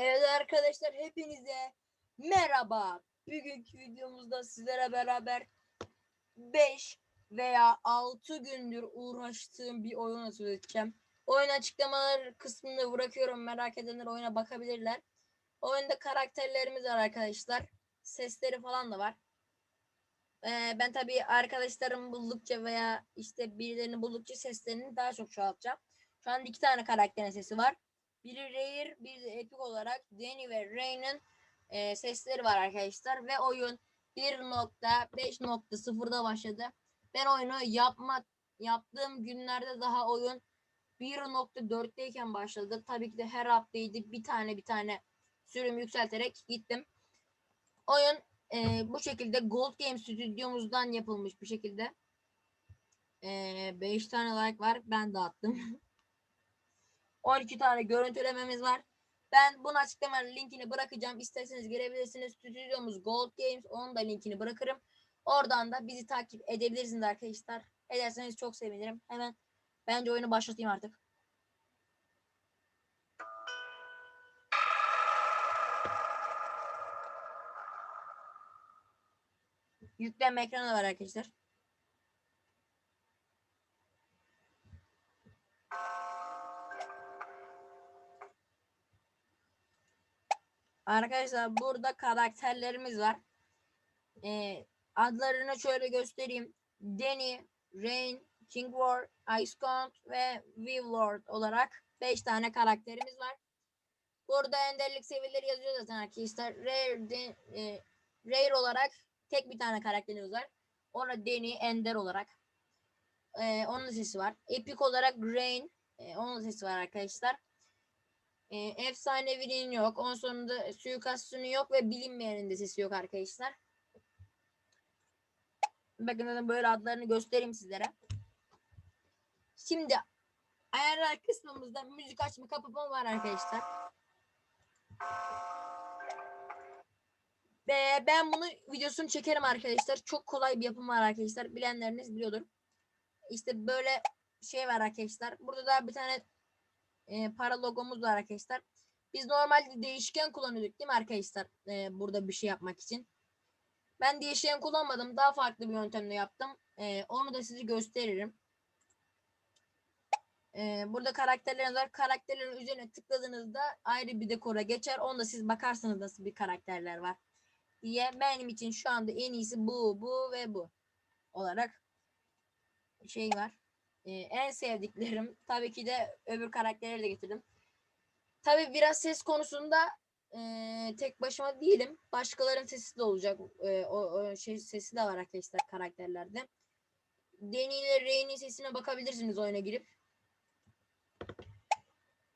Evet arkadaşlar hepinize merhaba. Bugünkü videomuzda sizlere beraber 5 veya 6 gündür uğraştığım bir oyunu söz edeceğim. Oyun açıklamalar kısmını bırakıyorum. Merak edenler oyuna bakabilirler. Oyunda karakterlerimiz var arkadaşlar. Sesleri falan da var. Ee, ben tabii arkadaşlarımı buldukça veya işte birilerini buldukça seslerini daha çok çoğaltacağım. Şu an iki tane karakterin sesi var. Biri Rare, biri de Epic olarak Danny ve Ray'nin e, sesleri var arkadaşlar. Ve oyun 1.5.0'da başladı. Ben oyunu yapma yaptığım günlerde daha oyun 1.4'teyken başladı. Tabii ki de her update'i bir tane bir tane sürüm yükselterek gittim. Oyun e, bu şekilde Gold Game stüdyomuzdan yapılmış bir şekilde. 5 tane like var. Ben dağıttım. 12 tane görüntülememiz var. Ben bunu açıklamanın linkini bırakacağım. İsterseniz girebilirsiniz. Stüdyomuz Gold Games. Onun da linkini bırakırım. Oradan da bizi takip edebilirsiniz arkadaşlar. Ederseniz çok sevinirim. Hemen bence oyunu başlatayım artık. Yüklenme ekranı var arkadaşlar. Arkadaşlar burada karakterlerimiz var. Ee, adlarını şöyle göstereyim. Danny, Rain, King War, Ice ve Weavelord olarak 5 tane karakterimiz var. Burada enderlik seviyeleri yazıyor zaten arkadaşlar. Rare, de, e, Rare olarak tek bir tane karakterimiz var. Ona Danny, Ender olarak. Ee, onun sesi var. Epic olarak Rain. E, onun sesi var arkadaşlar. E, efsanevinin yok. Ondan sonunda suikastının yok ve bilinmeyenin de sesi yok arkadaşlar. Bakın böyle adlarını göstereyim sizlere. Şimdi ayarlar kısmımızda müzik açma kapama var arkadaşlar. Ve ben bunu videosunu çekerim arkadaşlar. Çok kolay bir yapım var arkadaşlar. Bilenleriniz biliyordur. İşte böyle şey var arkadaşlar. Burada da bir tane e, para logomuz var arkadaşlar. Biz normalde değişken kullanıyorduk değil mi arkadaşlar? E, burada bir şey yapmak için. Ben değişken kullanmadım. Daha farklı bir yöntemle yaptım. E, onu da size gösteririm. E, burada karakterleriniz var. Karakterlerin üzerine tıkladığınızda ayrı bir dekora geçer. Onda siz bakarsınız nasıl bir karakterler var diye. Benim için şu anda en iyisi bu, bu ve bu olarak şey var. Ee, en sevdiklerim tabii ki de öbür karakterleri de getirdim. Tabii biraz ses konusunda e, tek başıma değilim. Başkalarının sesi de olacak. E, o, o şey sesi de var arkadaşlar karakterlerde. Deni ile Rey'nin sesine bakabilirsiniz oyuna girip.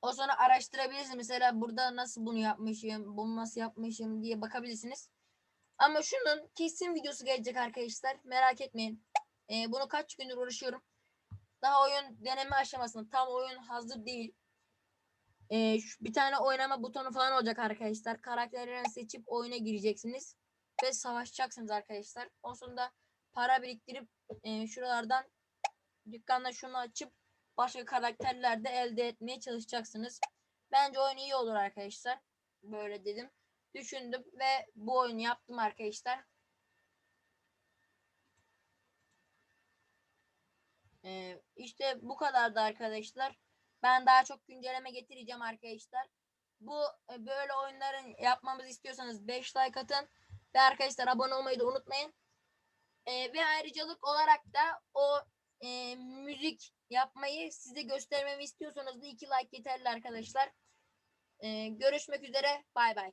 O sonra araştırabilirsiniz. Mesela burada nasıl bunu yapmışım, bunu nasıl yapmışım diye bakabilirsiniz. Ama şunun kesin videosu gelecek arkadaşlar. Merak etmeyin. E, bunu kaç gündür uğraşıyorum. Daha oyun deneme aşamasında. Tam oyun hazır değil. Ee, şu, bir tane oynama butonu falan olacak arkadaşlar. Karakterlerini seçip oyuna gireceksiniz. Ve savaşacaksınız arkadaşlar. O sonunda para biriktirip e, şuralardan dükkanda şunu açıp başka karakterler de elde etmeye çalışacaksınız. Bence oyun iyi olur arkadaşlar. Böyle dedim. Düşündüm ve bu oyunu yaptım arkadaşlar. Ee, işte bu kadardı arkadaşlar. Ben daha çok güncelleme getireceğim arkadaşlar. Bu e, böyle oyunların yapmamızı istiyorsanız 5 like atın. Ve arkadaşlar abone olmayı da unutmayın. Ee, ve ayrıcalık olarak da o e, müzik yapmayı size göstermemi istiyorsanız da 2 like yeterli arkadaşlar. Ee, görüşmek üzere. Bay bay.